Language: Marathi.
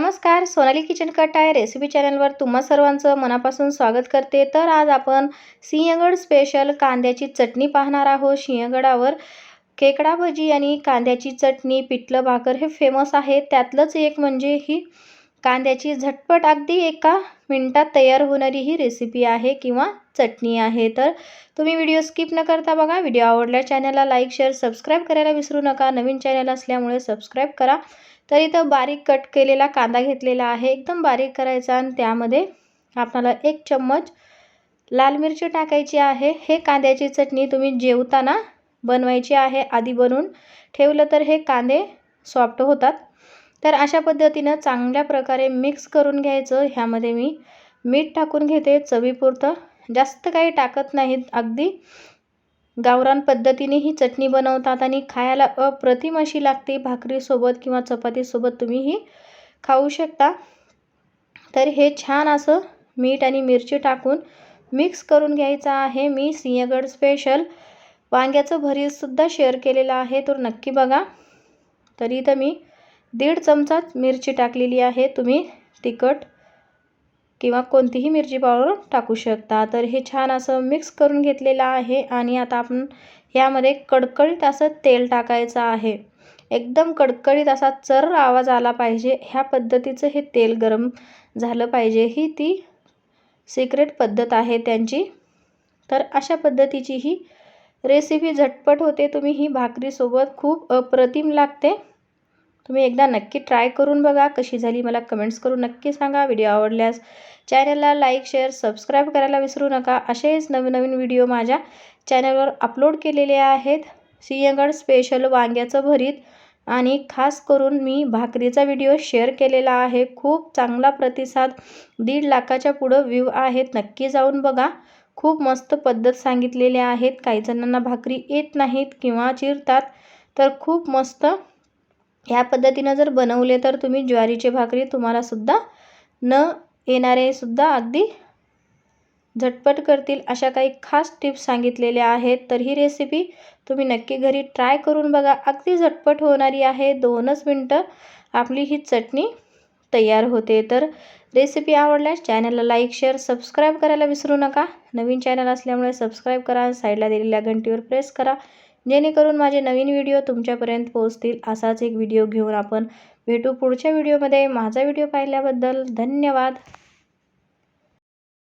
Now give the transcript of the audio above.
नमस्कार सोनाली किचन कट आहे. रेसिपी चॅनलवर तुम्हा सर्वांचं मनापासून स्वागत करते. तर आज आपण सिंहगड स्पेशल कांद्याची चटणी पाहणार आहोत. सिंहगडावर खेकडा भजी आणि कांद्याची चटणी पिठलं भाकर हे फेमस आहे त्यातलंच एक म्हणजे ही कांद्याची झटपट अगदी एका मिनटात तयार होणारी ही रेसिपी आहे किंवा चटणी आहे. तर तुम्ही व्हिडिओ स्किप न करता बघा. व्हिडिओ आवडल्या चॅनलला लाईक शेअर सबस्क्राईब करायला विसरू नका. नवीन चॅनल असल्यामुळे सबस्क्राईब करा. तर इथं बारीक कट केलेला कांदा घेतलेला आहे. एकदम बारीक करायचा आणि त्यामध्ये आपल्याला एक चम्मच लाल मिरची टाकायची आहे. हे कांद्याची चटणी तुम्ही जेवताना बनवायची आहे. आधी बनवून ठेवलं तर हे कांदे सॉफ्ट होतात. तर अशा पद्धतीनं चांगल्या प्रकारे मिक्स करून घ्यायचं. ह्यामध्ये मी मीठ टाकून घेते चवीपुरतं. जास्त काही टाकत नाहीत. अगदी गावरान पद्धतीने ही चटणी बनवतात आणि खायला अप्रतिम अशी लागते. भाकरीसोबत किंवा चपातीसोबत तुम्ही ही खाऊ शकता. तर हे छान असं मीठ आणि मिरची टाकून मिक्स करून घ्यायचं आहे. मी सिंहगड स्पेशल वांग्याचं भरीतसुद्धा शेअर केलेलं आहे. तर नक्की बघा. तरी इथं मी दीड चमचाच मिरची टाकलेली आहे. तुम्ही तिखट किंवा कोणतीही मिरची पावडर टाकू शकता. तर हे छान असं मिक्स करून घेतलेलं आहे आणि आता आपण यामध्ये कडकडीत असं तेल टाकायचं आहे. एकदम कडकडीत असा चर आवाज आला पाहिजे. ह्या पद्धतीचं हे तेल गरम झालं पाहिजे. ही ती सिक्रेट पद्धत आहे त्यांची. तर अशा पद्धतीची ही रेसिपी झटपट होते. तुम्ही ही भाकरीसोबत खूप अप्रतिम लागते. तुम्ही एकदा नक्की ट्राय करून बघा कशी झाली. मला कमेंट्स करून नक्की सांगा. व्हिडिओ आवडल्यास चॅनलला लाईक शेअर सबस्क्राईब करायला विसरू नका. असेच नवीन नवीन व्हिडिओ माझ्या चॅनलवर अपलोड केलेले आहेत. सिंहगड स्पेशल वांग्याचं भरीत आणि खास करून मी भाकरीचा व्हिडिओ शेअर केलेला आहे. खूप चांगला प्रतिसाद दीड लाखाच्या पुढं व्ह्यू आहेत. नक्की जाऊन बघा. खूप मस्त पद्धत सांगितलेल्या आहेत. काही जणांना भाकरी येत नाहीत किंवा चिरतात तर खूप मस्त ह्या पद्धतीनं जर बनवले तर तुम्ही ज्वारीचे भाकरी तुम्हालासुद्धा न येणारे सुद्धा अगदी झटपट करतील. अशा काही खास टिप्स सांगितलेल्या आहेत. तर ही रेसिपी तुम्ही नक्की घरी ट्राय करून बघा. अगदी झटपट होणारी आहे. दोनच मिनटं आपली ही चटणी तयार होते. तर रेसिपी आवडल्यास चॅनलला लाईक शेअर सबस्क्राईब करायला विसरू नका. नवीन चॅनल असल्यामुळे सबस्क्राईब करा. साईडला दिलेल्या घंटीवर प्रेस करा. जेणेकरून माझे नवीन व्हिडिओ तुमच्यापर्यंत पोहोचतील. असाच एक व्हिडिओ घेऊन आपण भेटू पुढच्या व्हिडिओमध्ये. माझा व्हिडिओ पाहिल्याबद्दल धन्यवाद.